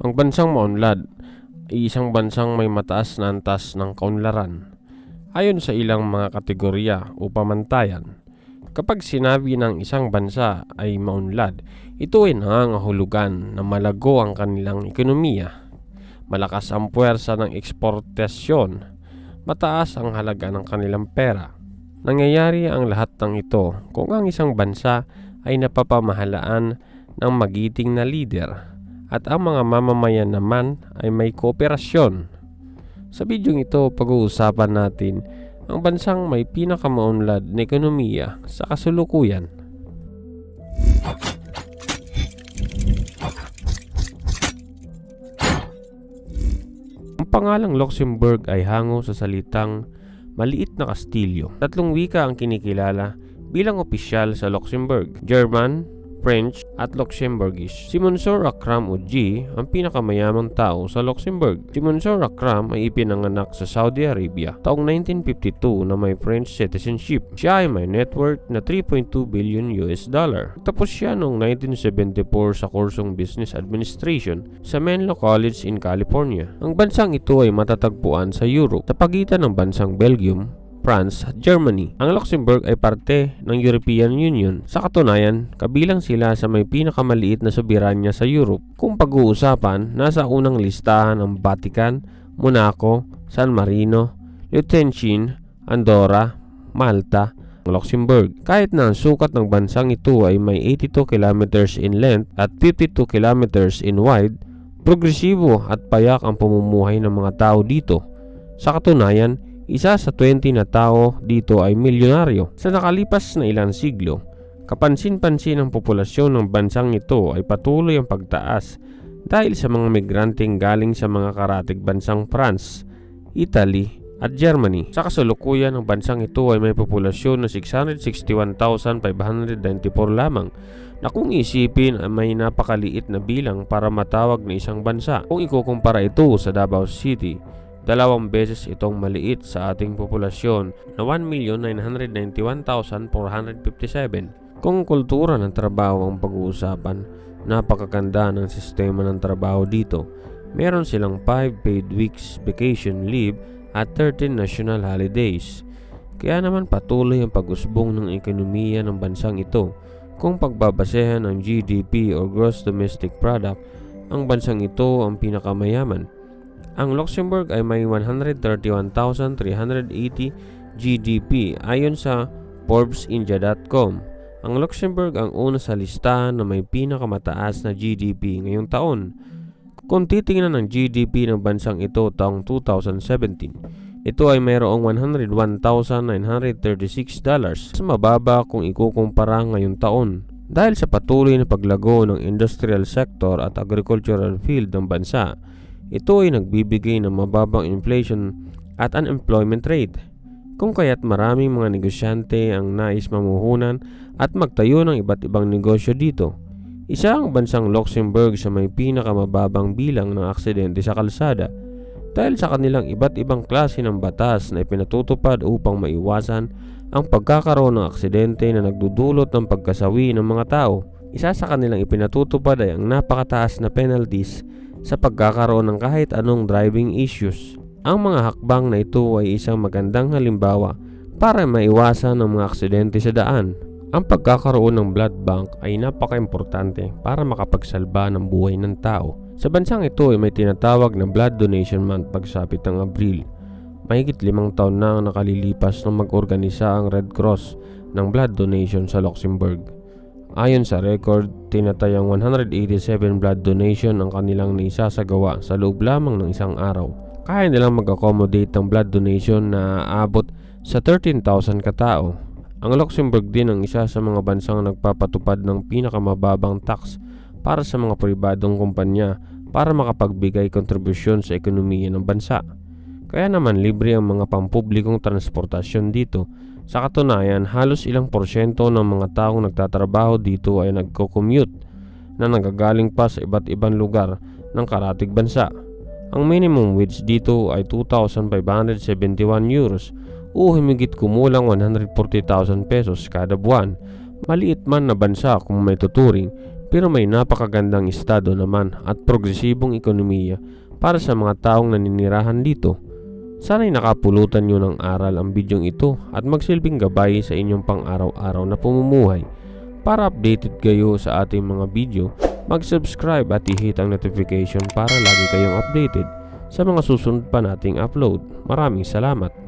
Ang bansang maunlad ay isang bansang may mataas na antas ng kaunlaran. Ayon sa ilang mga kategorya o pamantayan, kapag sinabi ng isang bansa ay maunlad, ito ay nangangahulugan na malago ang kanilang ekonomiya, malakas ang puwersa ng eksportasyon, mataas ang halaga ng kanilang pera. Nangyayari ang lahat ng ito kung ang isang bansa ay napapamahalaan ng magiting na leader at ang mga mamamayan naman ay may kooperasyon. Sa bidyong ito, pag-uusapan natin ang bansang may pinakamaunlad na ekonomiya sa kasulukuyan. Ang pangalang Luxembourg ay hango sa salitang maliit na kastilyo. Tatlong wika ang kinikilala bilang opisyal sa Luxembourg. German, French at Luxembourgish. Si Monsieur Akram Uji ang pinakamayamang tao sa Luxembourg. Si Monsieur Akram ay ipinanganak sa Saudi Arabia taong 1952 na may French citizenship. Siya ay may net worth na 3.2 billion US dollar. Tapos siya noong 1974 sa kursong Business Administration sa Menlo College in California. Ang bansang ito ay matatagpuan sa Europe sa pagitan ng bansang Belgium France at Germany. Ang Luxembourg ay parte ng European Union. Sa katunayan, kabilang sila sa may pinakamaliit na soberanya sa Europe. Kung pag-uusapan, nasa unang listahan ang Vatican, Monaco, San Marino, Liechtenstein, Andorra, Malta, Luxembourg. Kahit na ang sukat ng bansang ito ay may 82 kilometers in length at 52 kilometers in wide, progresibo at payak ang pamumuhay ng mga tao dito. Sa katunayan, isa sa 20 na tao dito ay milyonaryo. Sa nakalipas na ilang siglo, kapansin-pansin ang populasyon ng bansang ito ay patuloy ang pagtaas dahil sa mga migranteng galing sa mga karatig bansang France, Italy at Germany. Sa kasalukuyan ng bansang ito ay may populasyon na 661,594 lamang na kung isipin ay may napakaliit na bilang para matawag na isang bansa. Kung ikukumpara ito sa Davao City, dalawang beses itong maliit sa ating populasyon na 1,991,457. Kung kultura ng trabaho ang pag-uusapan, napakaganda ng sistema ng trabaho dito. Meron silang 5 paid weeks vacation leave at 13 national holidays. Kaya naman patuloy ang pag-usbong ng ekonomiya ng bansang ito. Kung pagbabasehan ng GDP o Gross Domestic Product, ang bansang ito ang pinakamayaman. Ang Luxembourg ay may 131,380 GDP ayon sa ForbesIndia.com. Ang Luxembourg ang una sa listahan na may pinakamataas na GDP ngayong taon. Kung titingnan ng GDP ng bansang ito taong 2017, ito ay mayroong 101,936 dollars. Mas mababa kung ikukumpara ngayong taon. Dahil sa patuloy na paglago ng industrial sector at agricultural field ng bansa, ito ay nagbibigay ng mababang inflation at unemployment rate. Kung kaya't maraming mga negosyante ang nais mamuhunan at magtayo ng iba't ibang negosyo dito. Isa ang bansang Luxembourg sa may pinakamababang bilang ng aksidente sa kalsada dahil sa kanilang iba't ibang klase ng batas na ipinatutupad upang maiwasan ang pagkakaroon ng aksidente na nagdudulot ng pagkasawi ng mga tao. Isa sa kanilang ipinatutupad ay ang napakataas na penalties sa pagkakaroon ng kahit anong driving issues. Ang mga hakbang na ito ay isang magandang halimbawa para maiwasan ang mga aksidente sa daan. Ang pagkakaroon ng blood bank ay napaka-importante para makapagsalba ng buhay ng tao. Sa bansang ito ay may tinatawag na Blood Donation Month pagsapit ng Abril. Mahigit limang taon na ang nakalilipas nang mag-organisa ang Red Cross ng blood donation sa Luxembourg. Ayon sa record, tinatayang 187 blood donation ang kanilang naisasagawa sa loob lamang ng isang araw. Kaya nilang mag-accommodate ng blood donation na aabot sa 13,000 katao. Ang Luxembourg din ang isa sa mga bansang nagpapatupad ng pinakamababang tax para sa mga pribadong kumpanya para makapagbigay kontribusyon sa ekonomiya ng bansa. Kaya naman libre ang mga pampublikong transportasyon dito sa katunayan, halos ilang porsyento ng mga taong nagtatrabaho dito ay nagko-commute na nagagaling pa sa iba't ibang lugar ng karatig bansa. Ang minimum wage dito ay 2,571 euros o humigit kumulang 140,000 pesos kada buwan. Maliit man na bansa kung may tuturing pero may napakagandang estado naman at progresibong ekonomiya para sa mga taong naninirahan dito. Sana'y nakapulutan nyo ng aral ang bidyong ito at magsilbing gabay sa inyong pang-araw-araw na pumumuhay. Para updated kayo sa ating mga video, mag-subscribe at i-hit ang notification para lagi kayong updated sa mga susunod pa nating upload. Maraming salamat!